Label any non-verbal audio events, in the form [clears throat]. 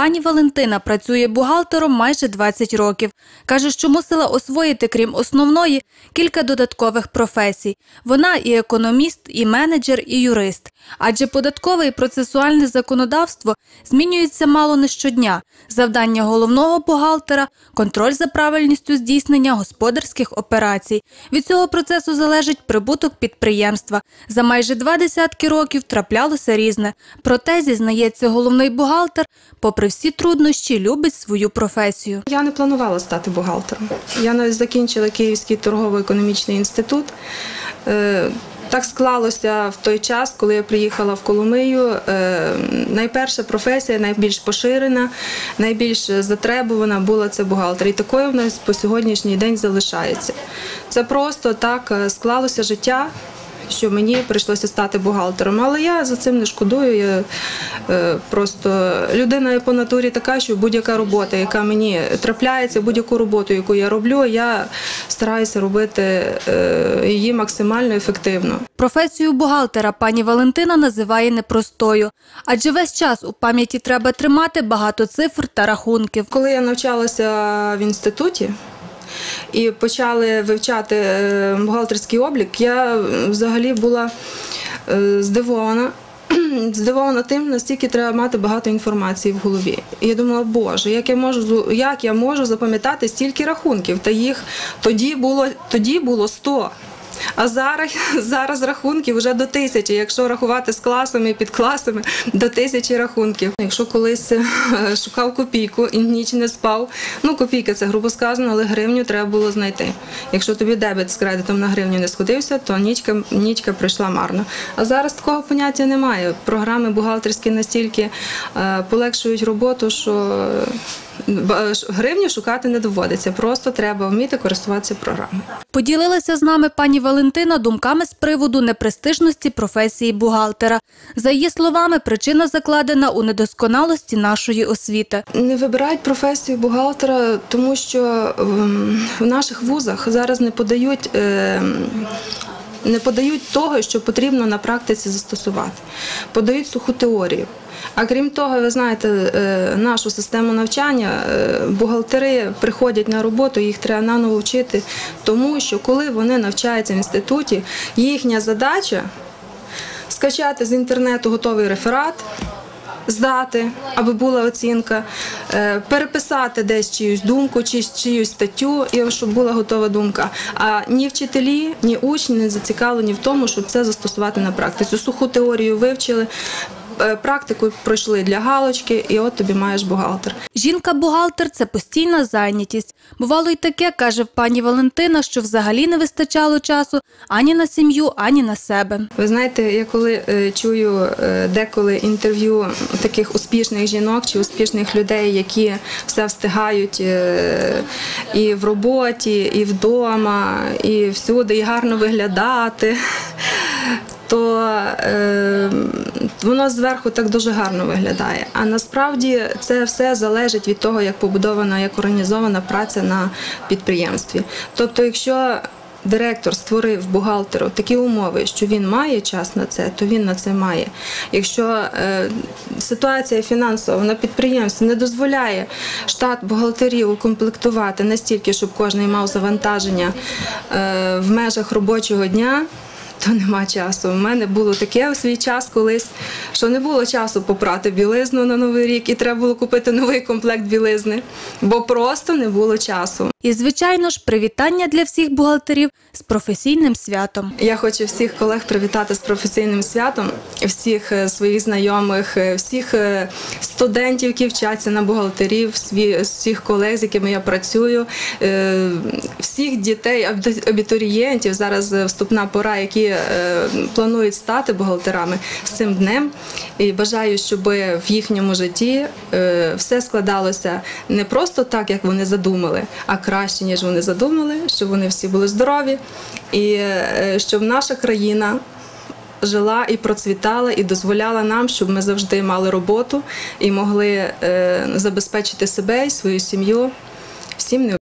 Пані Валентина працює бухгалтером майже 20 років. Каже, що мусила освоїти, крім основної, кілька додаткових професій. Вона і економіст, і менеджер, і юрист. Адже податкове і процесуальне законодавство змінюється мало не щодня. Завдання головного бухгалтера контроль за правильністю здійснення господарських операцій. Від цього процесу залежить прибуток підприємства. За майже два десятки років траплялося різне. Проте, зізнається головний бухгалтер, попри всі труднощі, любить свою професію. Я не планувала стати бухгалтером. Я навіть закінчила Київський торгово-економічний інститут. Так склалося в той час, коли я приїхала в Коломию. Е, Найперша професія, найбільш поширена, найбільш затребувана була це бухгалтер. І такою в нас по сьогоднішній день залишається. Це просто так е, склалося життя. Що мені прийшлося стати бухгалтером, але я за цим не шкодую. Я е, просто людина по натурі така, що будь-яка робота, яка мені трапляється, будь-яку роботу, яку я роблю, я стараюся робити е, її максимально ефективно. Професію бухгалтера пані Валентина називає непростою, адже весь час у пам'яті треба тримати багато цифр та рахунків. Коли я навчалася в інституті і почали вивчати е, бухгалтерський облік, я взагалі була е, здивована. [clears throat] Здивована тим, настільки треба мати багато інформації в голові. Я думала, боже, як я можу як я можу запам'ятати стільки рахунків? Та їх тоді було тоді було 100. А зараз, зараз рахунків вже до тисячі. Якщо рахувати з класами і під класами, до тисячі рахунків. Якщо колись е, шукав копійку і ніч не спав, ну копійка це грубо сказано, але гривню треба було знайти. Якщо тобі дебет з кредитом на гривню не сходився, то нічка, нічка прийшла марно. А зараз такого поняття немає. Програми бухгалтерські настільки е, полегшують роботу, що е, гривню шукати не доводиться. Просто треба вміти користуватися програмою. Поділилася з нами пані Валентина думками з приводу непрестижності професії бухгалтера. За її словами, причина закладена у недосконалості нашої освіти. Не вибирають професію бухгалтера, тому що ем, в наших вузах зараз не подають. Не подають того, що потрібно на практиці застосувати, подають суху теорію. А крім того, ви знаєте, е, нашу систему навчання е, бухгалтери приходять на роботу, їх треба наново вчити, тому що коли вони навчаються в інституті, їхня задача скачати з інтернету готовий реферат, здати, аби була оцінка, е, переписати десь чиюсь думку, чи чиюсь статтю, і щоб була готова думка. А ні вчителі, ні учні не зацікавлені в тому, щоб це застосувати на практиці. Суху теорію вивчили. Е, Практику пройшли для галочки, і от тобі маєш бухгалтер. Жінка-бухгалтер це постійна зайнятість. Бувало й таке, каже пані Валентина, що взагалі не вистачало часу ані на сім'ю, ані на себе. Ви знаєте, я коли е, чую е, деколи інтерв'ю таких успішних жінок чи успішних людей, які все встигають і в роботі, і вдома, і всюди, і гарно виглядати. То е, воно зверху так дуже гарно виглядає. А насправді це все залежить від того, як побудована, як організована праця на підприємстві. Тобто, якщо директор створив бухгалтеру такі умови, що він має час на це, то він на це має. Якщо е, ситуація фінансова на підприємстві не дозволяє штат бухгалтерів укомплектувати настільки, щоб кожен мав завантаження е, в межах робочого дня. То нема часу. У мене було таке у свій час колись, що не було часу попрати білизну на новий рік, і треба було купити новий комплект білизни, бо просто не було часу. І, звичайно ж, привітання для всіх бухгалтерів з професійним святом. Я хочу всіх колег привітати з професійним святом, всіх е, своїх знайомих, е, всіх е, студентів, які вчаться на бухгалтерів, всіх колег, з якими я працюю, всіх дітей, абітурієнтів. Зараз вступна пора, які планують стати бухгалтерами з цим днем. І бажаю, щоб в їхньому житті все складалося не просто так, як вони задумали, а краще, ніж вони задумали, щоб вони всі були здорові, і е, щоб наша країна. Жила і процвітала, і дозволяла нам, щоб ми завжди мали роботу і могли е, забезпечити себе і свою сім'ю всім необхідним.